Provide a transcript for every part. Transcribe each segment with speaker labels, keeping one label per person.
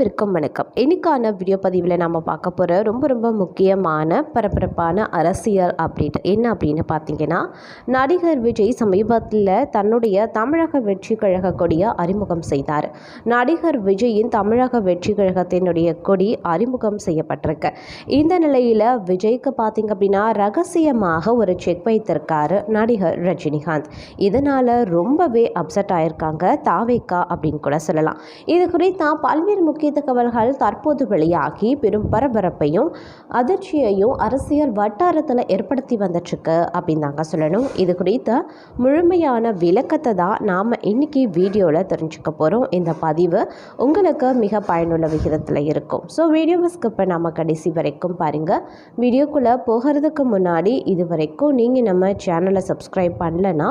Speaker 1: விற்கும் வணக்கம். இன்னைக்கான வீடியோ பதிவில் நம்ம பார்க்க போகிற ரொம்ப ரொம்ப முக்கியமான பரபரப்பான அரசியல் அப்டேட் என்ன அப்படின்னு பார்த்தீங்கன்னா நடிகர் விஜய் சமீபத்தில் தன்னுடைய தமிழக வெற்றி கழக கொடியை அறிமுகம் செய்தார். நடிகர் விஜயின் தமிழக வெற்றி கழகத்தினுடைய கொடி அறிமுகம் செய்யப்பட்டிருக்கு. இந்த நிலையில் விஜய்க்கு பார்த்தீங்க அப்படின்னா ரகசியமாக ஒரு செக் வைத்திருக்காரு நடிகர் ரஜினிகாந்த். இதனால் ரொம்பவே அப்செட் ஆயிருக்காங்க தாவேக்கா அப்படின்னு கூட சொல்லலாம். இது குறித்தான் பல்வேறு முக்கிய தகவல்கள் தற்போது வெளியாகி பெரும் பரபரப்பையும் அதிர்ச்சியையும் அரசியல் வட்டாரத்தில் ஏற்படுத்தி வந்துட்டுருக்கு அப்படின்னு தாங்க சொல்லணும். இது குறித்த முழுமையான விளக்கத்தை தான் நாம் இன்னைக்கு வீடியோவில் தெரிஞ்சுக்க போகிறோம் இந்த பதிவு உங்களுக்கு மிக பயனுள்ள விகிதத்தில் இருக்கும். ஸோ வீடியோவை ஸ்கிப் பண்ணாமல் கடைசி வரைக்கும் பாருங்கள் வீடியோக்குள்ளே போகிறதுக்கு முன்னாடி இது வரைக்கும் நீங்கள் நம்ம சேனலை சப்ஸ்கிரைப் பண்ணலன்னா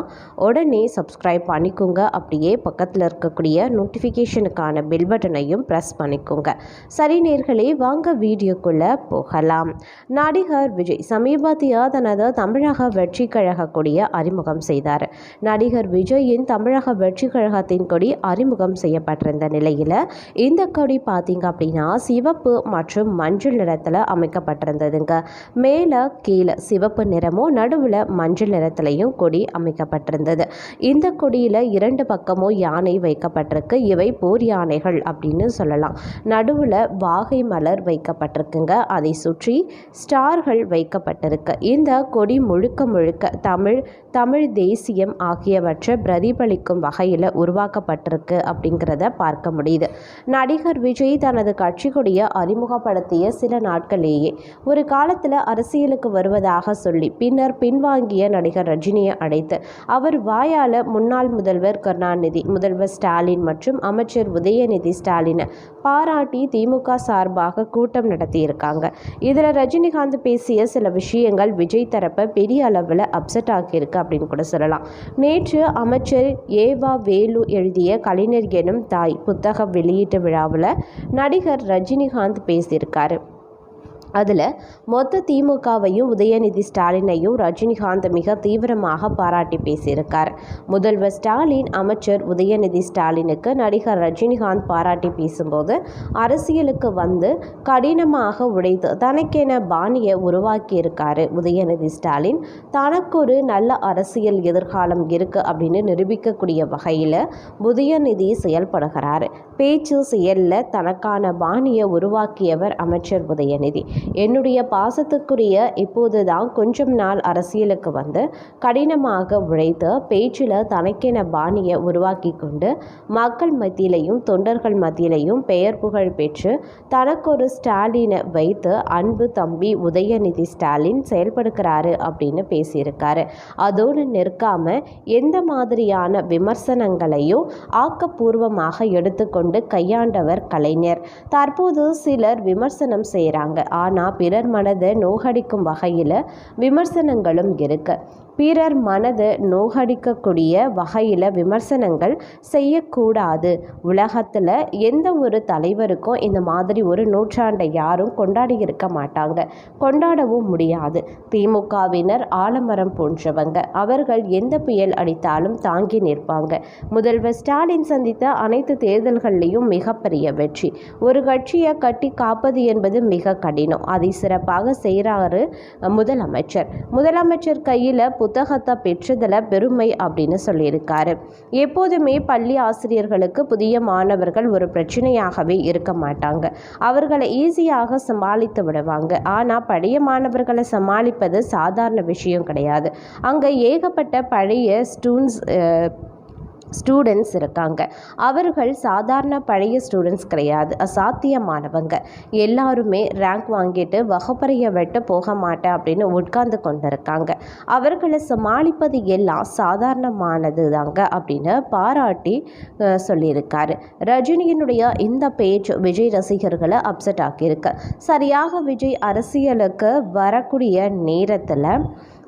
Speaker 1: உடனே சப்ஸ்கிரைப் பண்ணிக்கோங்க. அப்படியே பக்கத்தில் இருக்கக்கூடிய நோட்டிஃபிகேஷனுக்கான பெல் பட்டனையும் ப்ரெஸ் பண்ணிக்கோங்க சரி நேர்களே வாங்க வீடியோக்குள்ளே போகலாம். நடிகர் விஜய் சமீபத்திய தனது தமிழக வெற்றி கழக கொடியை அறிமுகம் செய்தார். நடிகர் விஜயின் தமிழக வெற்றி கழகத்தின் கொடி அறிமுகம் செய்யப்பட்டிருந்த நிலையில் இந்த கொடி பார்த்தீங்க அப்படின்னா சிவப்பு மற்றும் மஞ்சள் நிறத்தில் அமைக்கப்பட்டிருந்ததுங்க. மேலே கீழே சிவப்பு நிறமும் நடுவில் மஞ்சள் நிறத்திலையும் கொடி அமைக்கப்பட்டிருந்தது. இந்த கொடியில் இரண்டு பக்கமும் யானை வைக்கப்பட்டிருக்கு. இவை போர் யானைகள் அப்படின்னு சொல்லலாம். நடுவில் வாகை மலர் வைக்கப்பட்டிருக்குங்க. அதை சுற்றி ஸ்டார்கள் வைக்கப்பட்டிருக்கு. இந்த கொடி முழுக்க முழுக்க தமிழ் தமிழ் தேசியம் ஆகியவற்றை பிரதிபலிக்கும் வகையில் உருவாக்கப்பட்டிருக்கு அப்படிங்கிறத பார்க்க முடியுது. நடிகர் விஜய் தனது கட்சி கொடியை அறிமுகப்படுத்திய சில நாட்களேயே ஒரு காலத்தில் அரசியலுக்கு வருவதாக சொல்லி பின்னர் பின்வாங்கிய நடிகர் ரஜினியை அழைத்து அவர் வாயால் முன்னாள் முதல்வர் கருணாநிதி முதல்வர் ஸ்டாலின் மற்றும் அமைச்சர் உதயநிதி ஸ்டாலினை பாராட்டி திமுக சார்பாக கூட்டம் நடத்தியிருக்காங்க. இதில் ரஜினிகாந்த் பேசிய சில விஷயங்கள் விஜய் தரப்பை பெரிய அளவில் அப்செட் ஆகியிருக்கு அப்படின்னு கூட சொல்லலாம். நேற்று அமைச்சர் ஏவா வேலு எழுதிய கலைஞர் எனும் தாய் புத்தக வெளியீட்டு விழாவில் நடிகர் ரஜினிகாந்த் பேசியிருக்காரு. அதில் மொத்த திமுகவையும் உதயநிதி ஸ்டாலினையும் ரஜினிகாந்த் மிக தீவிரமாக பாராட்டி பேசியிருக்கார். முதல்வர் ஸ்டாலின் அமைச்சர் உதயநிதி ஸ்டாலினுக்கு நடிகர் ரஜினிகாந்த் பாராட்டி பேசும்போது அரசியலுக்கு வந்து கடினமாக உழைத்து தனக்கென பாணியை உருவாக்கியிருக்காரு உதயநிதி ஸ்டாலின். தனக்கு ஒரு நல்ல அரசியல் எதிர்காலம் இருக்கு அப்படின்னு நிரூபிக்கக்கூடிய வகையில் உதயநிதி செயல்படுகிறார். பேச்சு செயலில் தனக்கான பாணியை உருவாக்கியவர் அமைச்சர் உதயநிதி. என்னுடைய பாசத்துக்குரிய இப்போது தான் கொஞ்சம் நாள் அரசியலுக்கு வந்து கடினமாக உழைத்து பேச்சில் தனக்கென பாணியை உருவாக்கி கொண்டு மக்கள் மத்தியிலையும் தொண்டர்கள் மத்தியிலையும் பெயர் புகழ் பெற்று தனக்கொரு ஸ்டாலினை வைத்து அன்பு தம்பி உதயநிதி ஸ்டாலின் செயல்படுகிறாரு அப்படின்னு பேசியிருக்காரு. அதோடு நிற்காம எந்த மாதிரியான விமர்சனங்களையும் ஆக்கப்பூர்வமாக எடுத்துக்கொண்டு கையாண்டவர் கலைஞர். தற்போது சிலர் விமர்சனம் செய்கிறாங்க ஆனால் பிறர் மனதை நோகடிக்கும் வகையில் விமர்சனங்களும் இருக்குது பிறர் மனதை நோகடிக்கக்கூடிய வகையில் விமர்சனங்கள் செய்யக்கூடாது. உலகத்தில் எந்த ஒரு தலைவருக்கும் இந்த மாதிரி ஒரு நூற்றாண்டை யாரும் கொண்டாடி இருக்க மாட்டாங்க. கொண்டாடவும் முடியாது. திமுகவினர் ஆலமரம் போன்றவங்க. அவர்கள் எந்த புயல் அடித்தாலும் தாங்கி நிற்பாங்க. முதல்வர் ஸ்டாலின் சந்தித்த அனைத்து தேர்தல்கள்லையும் மிகப்பெரிய வெற்றி. ஒரு கட்சியை கட்டி காப்பது என்பது மிக கடினம். அதை சிறப்பாக செய்கிறாரு முதலமைச்சர். முதலமைச்சர் கையில் புத்தகத்தை பெற்றதில் பெருமை அப்படின்னு சொல்லியிருக்காரு. எப்போதுமே பள்ளி ஆசிரியர்களுக்கு புதிய மாணவர்கள் ஒரு பிரச்சனையாகவே இருக்க மாட்டாங்க. அவர்களை ஈஸியாக சமாளித்து விடுவாங்க. ஆனால் பழைய மாணவர்களை சமாளிப்பது சாதாரண விஷயம் கிடையாது. அங்கே ஏகப்பட்ட பழைய ஸ்டூன்ஸ் ஸ்டூடெண்ட்ஸ் இருக்காங்க. அவர்கள் சாதாரண பழைய ஸ்டூடெண்ட்ஸ் கிடையாது அசாத்தியமானவங்க. எல்லாருமே ரேங்க் வாங்கிட்டு வகுப்பறையை விட்டு போக மாட்டேன் அப்படின்னு உட்கார்ந்து கொண்டிருக்காங்க. அவர்களை சமாளிப்பது எல்லாம் சாதாரணமானது தாங்க அப்படின்னு பாராட்டி சொல்லியிருக்காரு. ரஜினியினுடைய இந்த பேஜ் விஜய் ரசிகர்களை அப்செட் ஆக்கியிருக்கு. சரியாக விஜய் அரசியலுக்கு வரக்கூடிய நேரத்தில்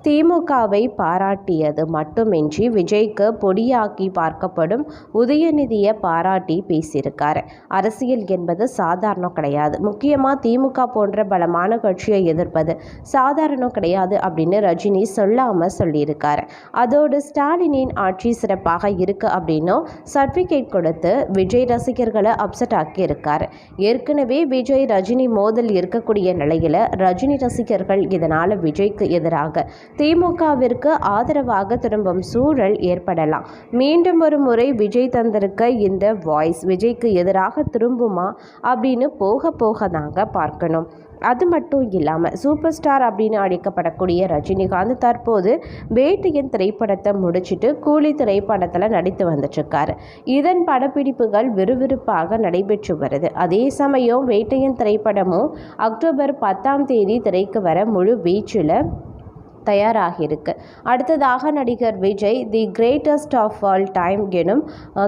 Speaker 1: திமுகவை பாராட்டியது மட்டுமின்றி விஜய்க்கு பொடியாக்கி பார்க்கப்படும் உதயநிதியை பாராட்டி பேசியிருக்காரு. அரசியல் என்பது சாதாரணம் கிடையாது. முக்கியமாக திமுக போன்ற பலமான கட்சியை எதிர்ப்பது சாதாரணம் கிடையாது அப்படின்னு ரஜினி சொல்லாமல் சொல்லியிருக்காரு. அதோடு ஸ்டாலினின் ஆட்சி சிறப்பாக இருக்கு அப்படின்னும் சர்டிஃபிகேட் கொடுத்து விஜய் ரசிகர்களை அப்செட் ஆக்கி இருக்காரு ஏற்கனவே விஜய் ரஜினி மோதல் இருக்கக்கூடிய நிலையில் ரஜினி ரசிகர்கள் இதனால் விஜய்க்கு எதிராக திமுகவிற்கு ஆதரவாக திரும்பும் சூழல் ஏற்படலாம். மீண்டும் ஒரு முறை விஜய் தந்திருக்க இந்த வாய்ஸ் விஜய்க்கு எதிராக திரும்புமா அப்படின்னு போக போக தாங்க பார்க்கணும். அது மட்டும் இல்லாமல் சூப்பர் ஸ்டார் அப்படின்னு அழைக்கப்படக்கூடிய ரஜினிகாந்த் தற்போது வேட்டையின் திரைப்படத்தை முடிச்சுட்டு கூலி திரைப்படத்தில் நடித்து வந்துட்டுருக்காரு. இதன் படப்பிடிப்புகள் விறுவிறுப்பாக நடைபெற்று வருது. அதே சமயம் வேட்டையின் திரைப்படமும் அக்டோபர் பத்தாம் தேதி திரைக்கு வர முழு வீச்சில் தயாராகியிருக்கு. அடுத்ததாக நடிகர் Vijay the greatest of all time எனும்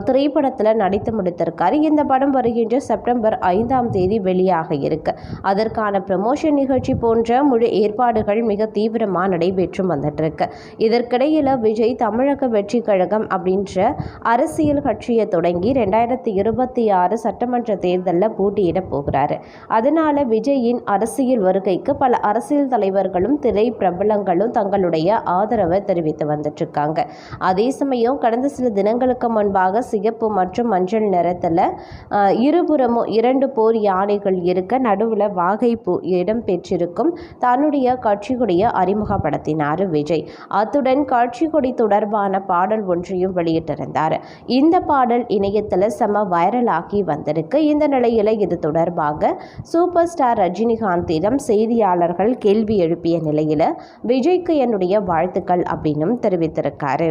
Speaker 1: திரைப்படத்தில் நடித்து முடித்திருக்காரு. இந்த படம் வருகின்ற செப்டம்பர் ஐந்தாம் தேதி வெளியாக இருக்கு அதற்கான ப்ரமோஷன் நிகழ்ச்சி போன்ற முழு ஏற்பாடுகள் மிக தீவிரமாக நடைபெற்று வந்துட்டுருக்கு. இதற்கிடையில் விஜய் தமிழக வெற்றி கழகம் அப்படின்ற அரசியல் கட்சியை தொடங்கி ரெண்டாயிரத்தி இருபத்தி ஆறு சட்டமன்ற தேர்தலில் போட்டியிட போகிறாரு. அதனால விஜயின் அரசியல் வருகைக்கு பல அரசியல் தலைவர்களும் திரை பிரபலங்களும் தங்களுடைய ஆதரவை தெரிவித்து வந்துட்டுருக்காங்க. அதே சமயம் கடந்த சில தினங்களுக்கு முன்பாக சிகப்பு மற்றும் மஞ்சள் நிறத்தில் இருபுறமும் இரண்டு போர் யானைகள் இருக்க நடுவில் வாகைப்பூ இடம்பெற்றிருக்கும் தன்னுடைய கட்சி கொடியை அறிமுகப்படுத்தினார் விஜய். அத்துடன் கட்சி கொடி தொடர்பான பாடல் ஒன்றையும் வெளியிட்டிருந்தார். இந்த பாடல் இணையத்தில் செம வைரலாகி வந்திருக்கு. இந்த நிலையில் இது தொடர்பாக சூப்பர் ஸ்டார் ரஜினிகாந்திடம் செய்தியாளர்கள் கேள்வி எழுப்பிய நிலையில் விஜய் விஜய்க்கு என்னுடைய வாழ்த்துக்கள் அப்படின்னும் தெரிவித்திருக்காரு.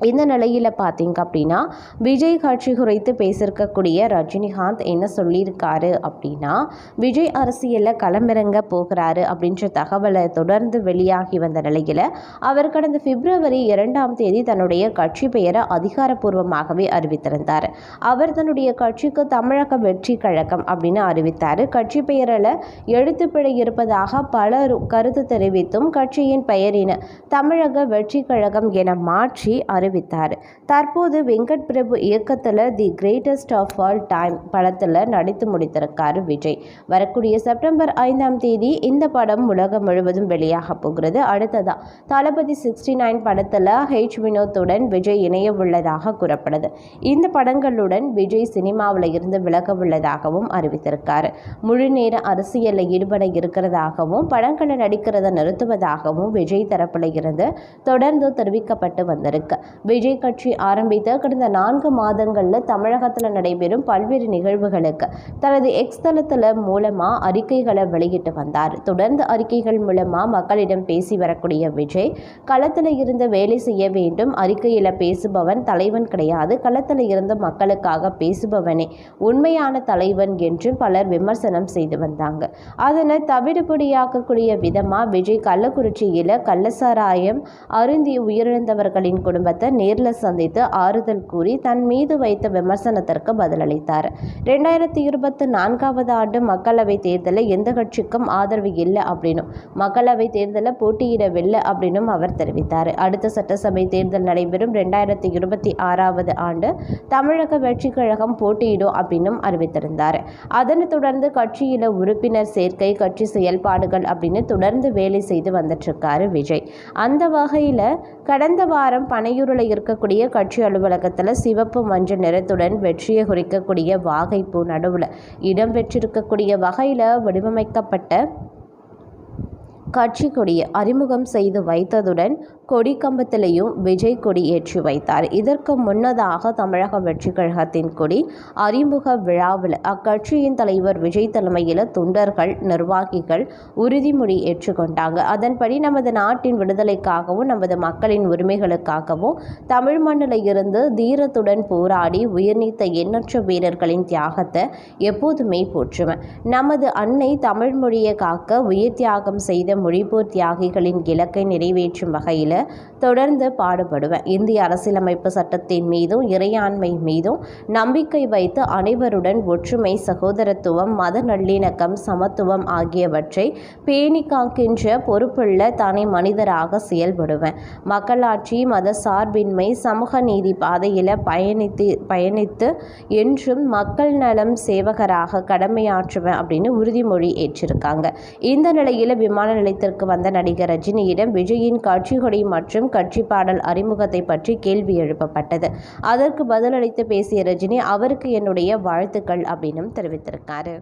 Speaker 1: இந்த நிலையில் பார்த்தீங்க அப்படின்னா விஜய் காட்சி குறித்து பேசியிருக்கக்கூடிய ரஜினிகாந்த் என்ன சொல்லியிருக்காரு அப்படின்னா விஜய் அரசியலில் களமிறங்க போகிறாரு அப்படின்ற தகவலை தொடர்ந்து வெளியாகி வந்த நிலையில் அவர் கடந்த பிப்ரவரி இரண்டாம் தேதி தன்னுடைய கட்சி பெயரை அதிகாரப்பூர்வமாகவே அறிவித்திருந்தார். அவர் தன்னுடைய கட்சிக்கு தமிழக வெற்றி கழகம் அப்படின்னு அறிவித்தார். கட்சி பெயரில் எழுத்துப்பிழை இருப்பதாக பலர் கருத்து தெரிவித்தும் கட்சியின் பெயரின தமிழக வெற்றி கழகம் என மாற்றி அறிவித்தார் தற்போது வெங்கட் பிரபு இயக்கத்தில் the greatest of all time படத்தில் நடித்து முடித்திருக்காரு விஜய். வரக்கூடிய செப்டம்பர் ஐந்தாம் தேதி இந்த படம் உலகம் முழுவதும் வெளியாக போகிறது. அடுத்ததா தளபதி சிக்ஸ்டி நைன் படத்தில் ஹெச் வினோத்துடன் விஜய் இணைய உள்ளதாக கூறப்படுது. இந்த படங்களுடன் விஜய் சினிமாவில் இருந்து விலக உள்ளதாகவும் அறிவித்திருக்கார். முழு நேர அரசியலில் ஈடுபட இருக்கிறதாகவும் படங்களை நடிக்கிறத நிறுத்துவதாகவும் விஜய் தரப்பில் இருந்து தொடர்ந்து தெரிவிக்கப்பட்டு வந்திருக்கு. விஜய் கட்சி ஆரம்பித்த கடந்த நான்கு மாதங்களில் தமிழகத்தில் நடைபெறும் பல்வேறு நிகழ்வுகளுக்கு தனது எக்ஸ் தளத்தில் மூலமாக அறிக்கைகளை வெளியிட்டு வந்தார். தொடர்ந்து அறிக்கைகள் மூலமாக மக்களிடம் பேசி வரக்கூடிய விஜய் களத்தில் இருந்து வேலை செய்ய வேண்டும் அறிக்கையில் பேசுபவன் தலைவன் கிடையாது களத்தில் இருந்து மக்களுக்காக பேசுபவனே உண்மையான தலைவன் என்று பலர் விமர்சனம் செய்து வந்தாங்க. அதனை தவிடுபடியாக்கக்கூடிய விதமாக விஜய் கள்ளக்குறிச்சியில் கள்ளசாராயம் அருந்தி உயிரிழந்தவர்களின் குடும்பத்தை நேரில் சந்தித்து ஆறுதல் கூறி தன் மீது வைத்த விமர்சனத்திற்கு பதிலளித்தார். ரெண்டாயிரத்தி இருபத்தி நான்காவது ஆண்டு மக்களவைத் தேர்தலில் எந்த கட்சிக்கும் ஆதரவு இல்லை அப்படின்னும் மக்களவைத் தேர்தலில் போட்டியிடவில்லை அப்படின்னும் அவர் தெரிவித்தார். அடுத்த சட்டசபை தேர்தல் நடைபெறும் ரெண்டாயிரத்தி இருபத்தி ஆறாவது ஆண்டு தமிழக வெற்றி கழகம் போட்டியிடும் அப்படின்னும் அறிவித்திருந்தார். அதனைத் தொடர்ந்து கட்சியில் உறுப்பினர் சேர்க்கை கட்சி செயல்பாடுகள் அப்படின்னு தொடர்ந்து வேலை செய்து வந்துட்டு இருக்காரு விஜய். அந்த வகையில் கடந்த வாரம் பனையூரில் இருக்கக்கூடிய கட்சி அலுவலகத்தில் சிவப்பு மஞ்சள் நிறத்துடன் வெற்றியை குறிக்கக்கூடிய வாகைப்பூ நடுவில். இடம்பெற்றிருக்கக்கூடிய வகையில் வடிவமைக்கப்பட்ட கட்சி கொடியை அறிமுகம் செய்து வைத்ததுடன் கொடி கம்பத்திலையும் விஜய் கொடி ஏற்றி வைத்தார். இதற்கு முன்னதாக தமிழக வெற்றி கழகத்தின் கொடி அறிமுக விழாவில் அக்கட்சியின் தலைவர் விஜய் தலைமையில் தொண்டர்கள் நிர்வாகிகள் உறுதிமொழி ஏற்றுக்கொண்டாங்க அதன்படி நமது நாட்டின் விடுதலைக்காகவும் நமது மக்களின் உரிமைகளுக்காகவும் தமிழ் மண்ணில் இருந்து தீரத்துடன் போராடி உயிர்நீத்த எண்ணற்ற வீரர்களின் தியாகத்தை எப்போதுமே போற்றுவேன். நமது அன்னை தமிழ் மொழியை காக்க உயிர் தியாகம் செய்த மொழிப்போர் தியாகிகளின் இலக்கை நிறைவேற்றும் வகையில் தொடர்ந்து பாடுபடுவேன். இந்திய அரசியலமைப்பு சட்டத்தின் மீதும் இறையாண்மை மீதும் நம்பிக்கை வைத்து அனைவருடன் ஒற்றுமை சகோதரத்துவம் மத நல்லிணக்கம் சமத்துவம் ஆகியவற்றை பேணி காக்கின்ற பொறுப்புள்ள தனி மனிதராக செயல்படுவேன். மக்களாட்சி மத சார்பின்மை சமூக நீதி பாதையில் பயணித்து பயணித்து என்றும் மக்கள் நலம் சேவகராக கடமையாற்றுவேன் அப்படின்னு உறுதிமொழி ஏற்றிருக்காங்க. இந்த நிலையில் விமான நிலையத்திற்கு வந்த நடிகர் ரஜினியிடம் விஜயின் கட்சிகொடி மற்றும் கட்சி பாடல் அறிமுகத்தை பற்றி கேள்வி எழுப்பப்பட்டது. அதற்கு பதிலளித்து பேசிய ரஜினி அவருக்கு என்னுடைய வாழ்த்துக்கள் அப்படின்னும் தெரிவித்திருக்காரு.